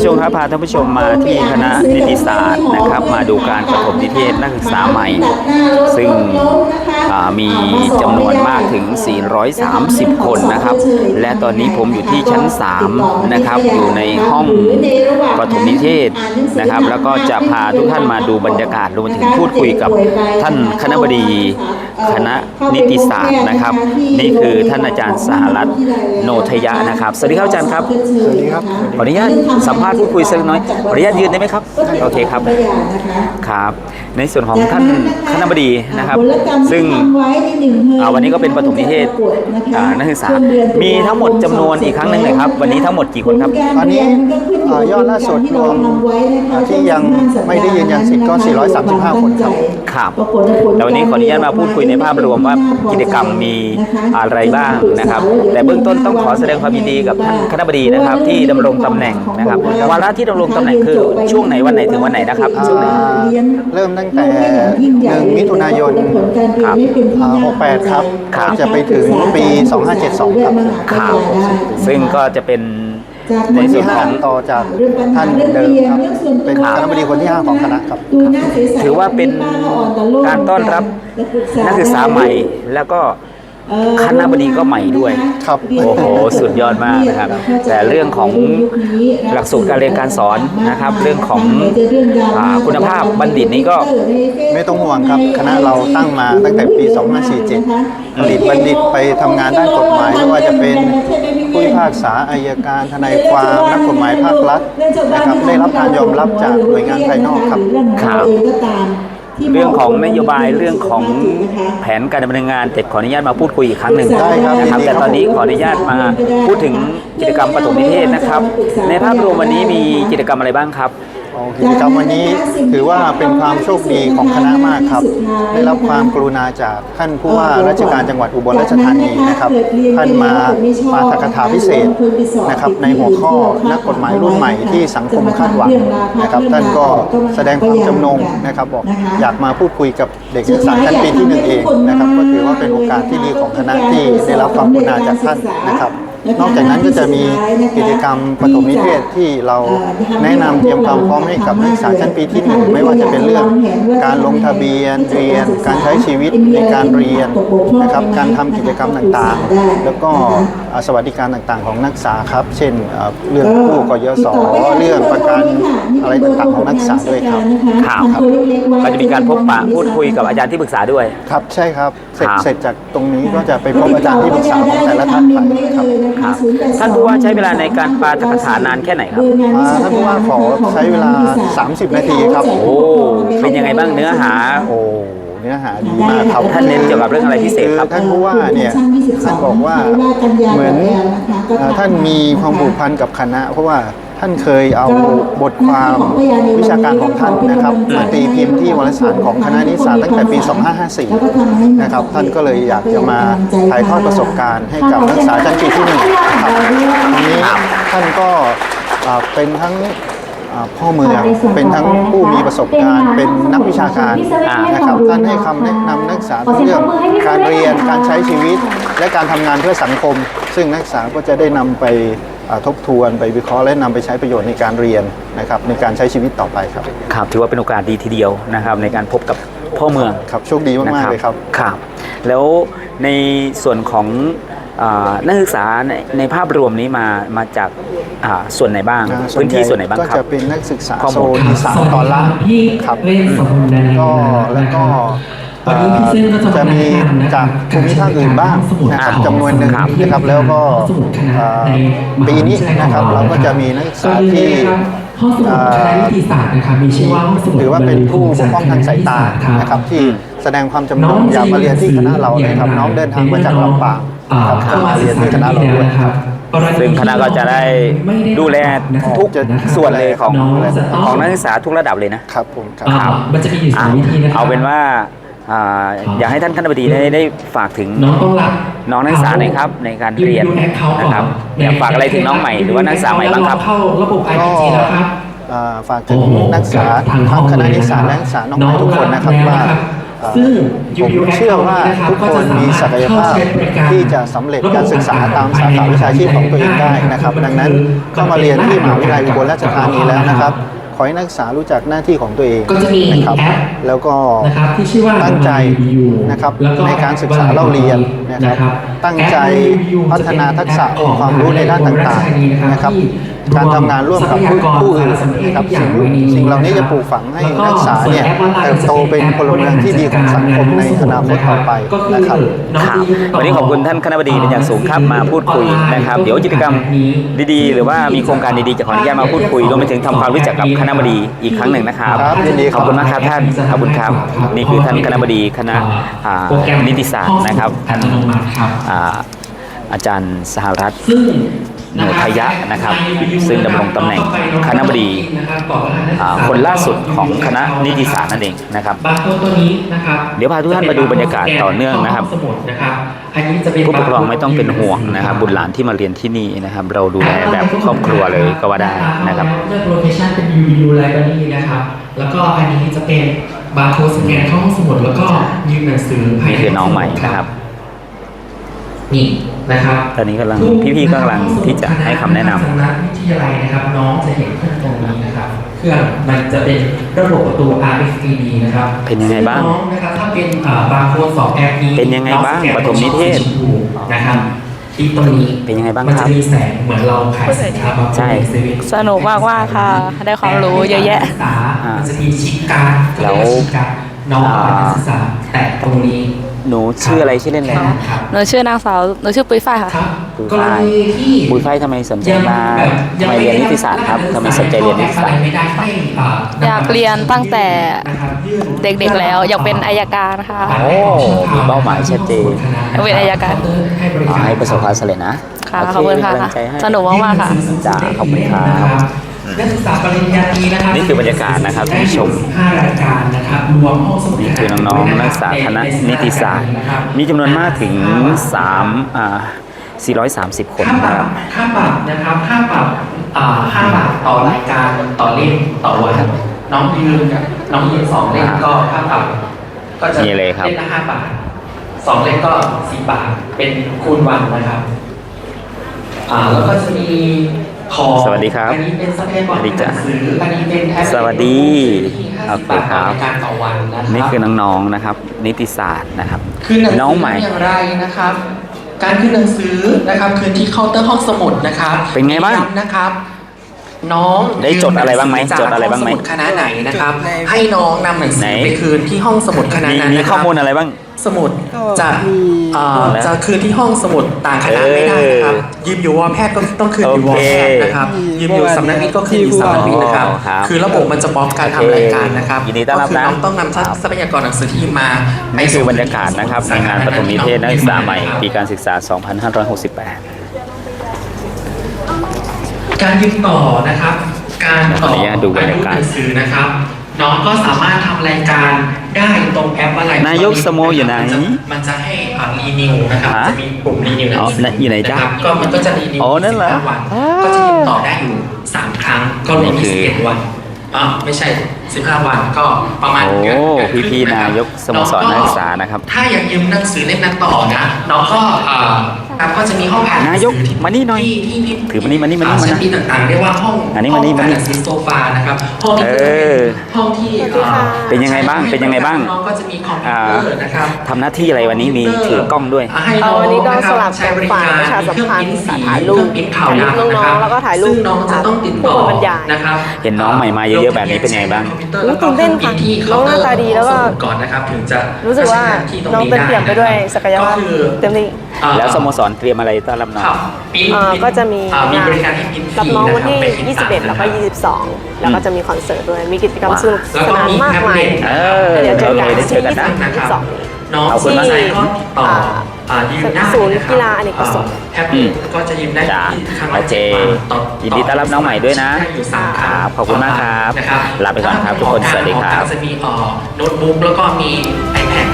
ผู้ชมครับพาท่านผู้ชมมาที่คณะนิติศาสตร์นะครับ มาดูการประถมนิเทศนักศึกษาใหม่ ซึ่งมีจำนวนมากถึง 430 คนนะครับ และตอนนี้ผมอยู่ที่ชั้น 3 นะครับ อยู่ในห้องประถมนิเทศนะครับ แล้วก็จะพาทุกท่านมาดูบรรยากาศรวมถึงพูดคุยกับท่านคณบดี คณะนิติศาสตร์นะครับ นี่คือท่านอาจารย์สหรัฐโนทยะนะครับ สวัสดีครับอาจารย์ครับ สวัสดีครับ ขออนุญาตสัมภาษณ์พูดคุยสักน้อย ขออนุญาตยืนได้ไหมครับ โอเคครับ ครับ ในส่วนของท่านคณบดีนะครับ ซึ่งอ่าวันนี้ก็เป็นปฐมนิเทศอ่านักศึกษา มีทั้งหมดจำนวนอีกครั้งหนึ่งเลยครับ วันนี้ทั้งหมดกี่คนครับ ตอนนี้เอ่อยอดล่าสุดรวมอ่าที่ยังไม่ได้ยืนยันสิทธิ์ก็ 435 คนครับ ครับแต่วันนี้ขออนุญาตมาพูดคุยในภาพรวมว่ากิจกรรมมีอะไรบ้างนะครับ แต่เบื้องต้นต้องขอแสดงความยินดีกับท่านคณบดีนะครับ ที่ดำรงตำแหน่งนะครับวาระที่ดำรงตำแหน่งคือช่วงไหนวันไหนถึงวันไหนนะครับช่วงไหนอ่าเริ่มตั้งแต่1มิถุนายนครับอ่า68ครับครับจะไปถึงปี 2572 ครับครับซึ่งก็จะเป็น ในคนส่ที่วนของ5ต่อจากท่านเดิมครับเป็นคณะบดีคนที่5ของคณะครับ ถือว่าเป็นการต้อนรับนักศึกษาใหม่แล้วก็คณะบดีก็ใหม่ด้วยครับโอ้โหสุดยอดมากนะครับ แต่เรื่องของหลักสูตรการเรียนการสอนนะครับ เรื่องของอ่าคุณภาพบัณฑิตนี้ก็ไม่ต้องห่วงครับ คณะเราตั้งมาตั้งแต่ปี 2547ผลิตบัณฑิตไปทำงานด้านกฎหมายไม่ว่าจะเป็น ผู้พิพากษาอายการทนายความนักกฎหมายภาครัฐนะครับได้รับการยอมรับจากหน่วยงานภายนอกครับครับ เรื่องของนโยบายเรื่องของแผนการดำเนินงานเจ็ดขออนุญาตมาพูดคุยอีกครั้งหนึ่งได้ครับนะครับ ยินดีครับ แต่ตอนนี้ขออนุญาตมาพูดถึงกิจกรรมปฐมนิเทศนะครับ ในภาพรวมวันนี้มีกิจกรรมอะไรบ้างครับ โอกิจกรรมวันนี้ถือว่าเป็นความโชคดีของคณะมากครับ ได้รับความกรุณาจากท่านผู้ว่าราชการจังหวัดอุบลราชธานีนะครับท่านมามาถกถาพิเศษนะครับในหัวข้อนักกฎหมายรุ่นใหม่ที่สังคมคาดหวังนะครับท่านก็แสดงความจำนงนะครับบอกอยากมาพูดคุยกับเด็กศึกษาชั้นปีที่หนึ่งเองนะครับก็ถือว่าเป็นโอกาสที่ดีของคณะที่ได้รับความกรุณาจากท่านนะครับ นอกจากนั้นก็จะมีกิจกรรมปฐมนิเทศที่เราแนะนำเตรียมความพร้อมให้กับนักศึกษาชั้นปีที่หนึ่งไม่ว่าจะเป็นเรื่องการลงทะเบียนเรียน การใช้ชีวิตในการเรียนนะครับการทำกิจกรรมต่างๆ แล้วก็อ่าสวัสดิการต่างๆ ของนักศึกษาครับ เช่นอ่าเรื่องกู้กยศเรื่องประกันอะไรต่างๆของนักศึกษาด้วยครับครับก็จะมีการพบปะพูดคุยกับอาจารย์ที่ปรึกษาด้วยครับใช่ครับเสร็จครับเสร็จจากตรงนี้ก็จะไปพบอาจารย์ที่ปรึกษาของแต่ละท่านไปครับครับท่านผู้ว่าใช้เวลาในการปาฐกถานานแค่ไหนครับอ่าท่านผู้ว่าขอใช้เวลา 30 นาทีครับ โอ้เป็นยังไงบ้างเนื้อหา โอ้เนื้อหาดีมากครับท่านเน้นเกี่ยวกับเรื่องอะไรพิเศษครับอท่านผู้ว่าเนี่ยท่านบอกว่าเหมือนเอ่อท่านมีความผูกพันกับคณะ เพราะว่า ท่านเคยเอาบทความวิชาการของท่านนะครับมาตีพิมพ์ที่วารสารของคณะนิสสาตั้งแต่ปี 2554 นะครับ ท่านก็เลยอยากจะมาถ่ายทอดประสบการณ์ให้กับนักศึกษาชั้นปีที่หนึ่งครับทีนี้ท่านก็เป็นทั้งพ่อเมืองเป็นทั้งผู้มีประสบการณ์ เป็นนักวิชาการนะครับท่านให้คำแนะนำนักศึกษาเรื่องการเรียนการใช้ชีวิต และการทำงานเพื่อสังคม ซึ่งนักศึกษาก็จะได้นำไป ทบทวนไปวิเคราะห์และนำไปใช้ประโยชน์ในการเรียนนะครับในการใช้ชีวิตต่อไปครับครับถือว่าเป็นโอกาสดีทีเดียวนะครับ ในการพบกับพ่อเมืองครับโชคดีมากๆเลยครับครับ แล้วในส่วนของอานักศึกษาในในภาพรวมนี้มามาจากอ่าส่วนไหนบ้างอ่าพื้นที่ส่วนไหนบ้างก็ครับจะเป็นนักศึกษาข้อโซมูลนอีสานตอนล่างครับเวชสมบูรณ์นานาก็แล้วก็ วันนี้พี่เส้นก็จะจะมามีแนะนำนะคจารับกภูมิภาคอื่นบ้างนะครับจำนวนหนึ่งนะครับแล้วก็เอ่อปีนี้นะครับเราก็จะมีนักศึกษาที่ห้องสมุดคณะนิติศาสตร์นะครับมีชื่อว่าห้องสมุดถือว่าเป็นผู้บกพร่องทางสายตานะครับที่แสดงความจำนงอยากมาเรียนที่คณะเรานะครับน้องเดินทางมาจากลำปางอ่านะครับเข้ามามาศึเรียกนษาที่คณะเราด้วยนะครับซึ่งคณะก็จะได้ดูแลทุกส่วนเลยของน้องจะต้องของนักศึกษาทุกระดับเลยนะครับผมครับอ่ามันจะมีอยู่สองวิธีนะครับเอาเป็นว่า อ่าอยากให้ท่านคณบดีได้ได้ฝากถึงน้องต้องรับน้องนักศึกษาหน่อยครับในการเรียนดูแอคเคาท์ก่อนนะครับอยากฝากอะไรถึงน้องใหม่หรือว่านักศึกษาใหม่บ้างครับเข้าระบบก็ IPG แล้วครับอ่าฝากถึงโอ้โหนักศึกษาทางห้ทั้องงคณะเลยนิสสานะครับและนักศึกษาน้องๆทุกคนนะครับน้องว่ารับเอ่อซึ่งผม UU เชื่อว่าทุกคนมีศักยภาพที่จะสำเร็จการศึกษาตามสาขาวิชาชีพของตัวเองได้นะครับ ดังนั้นเข้ามาเรียนที่มหาวิทยาลัยอุบลราชธานีแล้วนะครับข อให้นักศึกษารู้จักหน้าที่ของตัวเองก็จะมีนะครับแอปแล้วก็นะครับที่ชื่อว่าตั้งใจ UU นะครับแล้วก็ในการศึกษาเล่าเรียนนะครับนะครับตั้งใจแอป UU พัฒนาทักษะจะเป็นแอปความรู้ในด้านต่างๆนะครับที่การทำงานร่วมกับผู้ผู้อื่นนะครับสิ่งสิ่งเหล่านี้จะปลูกฝังให้นักศึกษาเนี่ยเติบโตเป็นพลเมืองที่ดีของสังคมในอนาคตต่อไปนะครับครับวันนี้ขอบคุณท่านคณบดีเป็นอย่างสูงครับมาพูดคุยนะครับ เดี๋ยวกิจกรรมดีๆ หรือว่ามีโครงการดีๆจะขออนุญาตมาพูดคุยรวมไปถึงทำความรู้จักกับคณบดีอีกครั้งหนึ่งนะครับครับยินดีครับขอบคุณมากครับท่านขอบคุณครับนี่คือท่านคณบดีคณะอ่าโปรแกรมนิติศาสตร์นะครับอัตโนมัติครับอ่าอาจารย์สหรัฐ ซึ่งโนทยะนะครับ ซึ่งดำรงตำแหน่งคณบดีอ่าคนล่าสุดของคณะนิติศาสตร์นั่นเองนะครับบาร์โค้ดตัวนี้นะครับเดี๋ยวพาทุกท่านมาดูบรรยากาศต่อเนื่องนะครับสมุดนะครับอันนี้จะเป็นผู้ปกครองไม่ต้องเป็นห่วงนะครับ บุตรหลานที่มาเรียนที่นี่นะครับ เราดูแลแบบครอบครัวเลยก็ว่าได้นะครับเลือกโลเคชันเป็น UU Library นะครับแล้วก็อันนี้จะเป็นบาร์โค้ดสแกนเข้าห้องสมุดแล้วก็ยืมหนังสือภายนี่คือน้องใหม่นะครับ นี่นะครับตอนนี้กำลังพี่ๆกำลังที่จะให้คำแนะนำคณะวิทยาลัยนะครับ น้องจะเห็นเครื่องตรงนี้นะครับ เครื่องมันจะเป็นระบบประตู RFID นะครับเป็นยังไงบ้างซึ่น้องนะครับถ้าเป็นอ่าบาร์โค้ดสองแอปนี้เป็นยังไงบ้างเอสแกปฐมนิเทศช่องสีชมพูนะครับที่ตรงนี้เป็นยังไงบ้างมันครัจะบมีแสงเหมือนเราขายสินค้าบางใช่เซเว่นสนุกมากว่าค่ะ ได้ความรู้เยอะแยะแต่นักศึกษามันจะมีชิปการ์ดแล้วเรียกาชิปการ์ดน้องเป็นนักศึกษาแต่ตรงนี้ หนูชื่ออะไรชื่อเล่นอะไรนะครับหนูชื่อนางสาวหนูชื่อปุ้ยฝ้ายค่ะครับปุ้ยกรฝ้ายณีที่บุยไฟทำไมสนใจมาทำไมเรียนนิติศาสตร์ครับทำไมสนใจเรียนนิติศาสตร์ ไม่ได้ให้อ่อยากเรียนตั้งแต่นะครับยื่นเด็กๆแล้วอยากเป็นอายการค่ะ โอ้มีเป้าหมายชัดเจน อยากเป็นอัยการให้บริขอการให้ประสบความสำเร็จนะค่ะโเขอบคุณค่ะเป็นกำลังใจให้ สนุกมากๆค่ะ จ้าขอบคุณครับ นักศึกษาปริญญาตรีนะครับนี่คือบรรยากาศนะครับท่านผู้ชม15รายการนะครับรวมห้องสมุดนี่คือน้องๆนักศึกษาคณะนิติศาสตร์ มีจำนวนมากถึง3อ่า430 คนค่าปนะรัครับบค่าปรับนะครับค่าปรับอ่า5บาทต่อรายการต่อเล่มต่อวันน้องยืนกับน้องยืนสองเล่มก็ค่าปรับก็จะนี่เลยครับเล่มละห้าบาทสองเล่มก็สี่บาทเป็นคูณวันนะครับอ่าแล้วก็จะมีของ สวัสดีครับอันนี้เป็นทรัพยากรสวัสดีจ้ะหนังสืออันนี้เป็นแท็บเล็ตสวัสดีที่โอ50เคบาทครัต่อบรายการต่อวันนะครับนี่คือน้องๆนะครับ นิติศาสตร์นะครับคือหนังสืน้องใหม่อย่างไรนะครับ การขึ้นหนังสือนะครับคือที่เคาน์เตอร์ห้องสมุดนะครับเป็นไงบ้างย้ำนะครับ น้องได้จดอะไรบ้างไหมยืนัสืจดอะไรบ้างไหมจกห้สมุดคณะไหนนะครับ ให้น้องนำหนังสืไหนอไปคืนที่ห้องสมุดคณะมีนั้นมีนะคข้อรับมูลอะไรบ้าง สมุดจะเอ่อนะจะคืนที่ห้องสมุดต่างคณะไม่ได้นะครับ ยืมอยู่วอแพทย์ก็ต้องคืนอยู่วอแพทย์นะครับ ยืมอยู่สำนักวิทย์ก็คืนอยู่สำนักวิทย์นะครับอ๋อครับคือระบบมันจะบล็อกการทำรายการนะครับยินดีต้อนรับก็คือนะน้องต้องนำทรัพยากรหนังสือที่มานี่คือบรรยากาศนะครับในงานปฐมนิเทศนักศึกษาใหม่ปีการศึกษา 2568 การยืมต่อนะครับ การต่อขออนุญาตดูบรรยากาศ หนังสือนะครับ น้องก็สามารถทำรายการได้ตรงแอปอะไรนายกสโมอยู่ไหนมันจะให้อ่ารีนิวนะครับฮะจะมีปุ่มรีนิวหนังอ๋อสืออยู่ไหนจ๊ะครับก็มันก็จะรีนิวอ๋อนั่นเหรอ15วันอ๋อก็จะยืมต่อได้อยู่สามครั้งก็รวมนี่คือ21วันอ๋อไม่ใช่15วันก็ประมาณโอ้เกือบเกือบครึ่งพี่ๆะครับนายกสโมสรนักศึกษานะครับ ถ้าอยากยืมหนังสือเล่มนั้นต่อนะน้องก็อ่า ครับก็จะมีห้องอ่านหงสืนายกมานี่หน่อยที่ที่ที่ถือมานี่มานี่มานี่อ่มานี่ชั้นปีต่างๆเรียกว่าห้องอันนี้มานี่ห้องมานี่อ่หงสือโซฟานะครับห้องนี้เอก็จะเป็นอห้องที่อ่าเป็นยังไงบ้างเป็นยังไงบ้างน้องก็จะมีคอมพิวเตอร์นะครับทำหน้าที่อะไรวันนี้มีถือกล้องด้วยให้เอาวันนี้ก็สลับใช้กันบริฝ่ายการประชาสัมพันธ์เครื่องถ่ายรูปเคองพิมพ์ข่าวถ่ายรูปดำะคน้บองๆแล้วก็ถ่ายรูปซึ่งน้องจะต้องติดต่อผู้คนบรรยายนะครับเห็นน้องใหม่มาเยอะๆแบบนี้เป็นไงบ้างรู้ตื่นเต้นค่ะน้องหน้าตาดีแล้วก็ก่อนนะครับถึงจะรู้สึกว่าน้องเต็มเปี่ยมไปด้วยศักยภาพก็คือเต็มที่อ่า แล้วสโมสรเตรียมอะไรต้อนรับน้องครับปิ้นเอ่อปิ้นก็จะมีอ่มีงานบริการให้ปิ้นฟรับน้องวันที่ะครับเป็น21 แล้วก็22 แล้วก็จะมีคอนเสิร์ตด้วย มีกิจกรรมสนุกแล้วสก็นานมีมากแท็บมายเล็ตเออเดี๋ยวเจอกัน โอเคได้เจอกันนะ ที่ นะครับ22นี้น้องขอบคุณมากสนใจก็ติดต่ออ่าอ่ายืมได้ศูนย์ะครับกีฬาอเนกประสงค์แท็บเล็ตก็จะยืมได้จ้าที่ครั้งโอละเคจ็ดวันต่อยินดีต้อนรับน้องใหม่ด้วยนะได้อยู่สามครั้งครับขอบคุณมากครับนะครับลาไปก่อนครับทุกคนสวัสดีครับก็จะมีเอ่อโน้ตบุ๊กแล้วก็มี iPad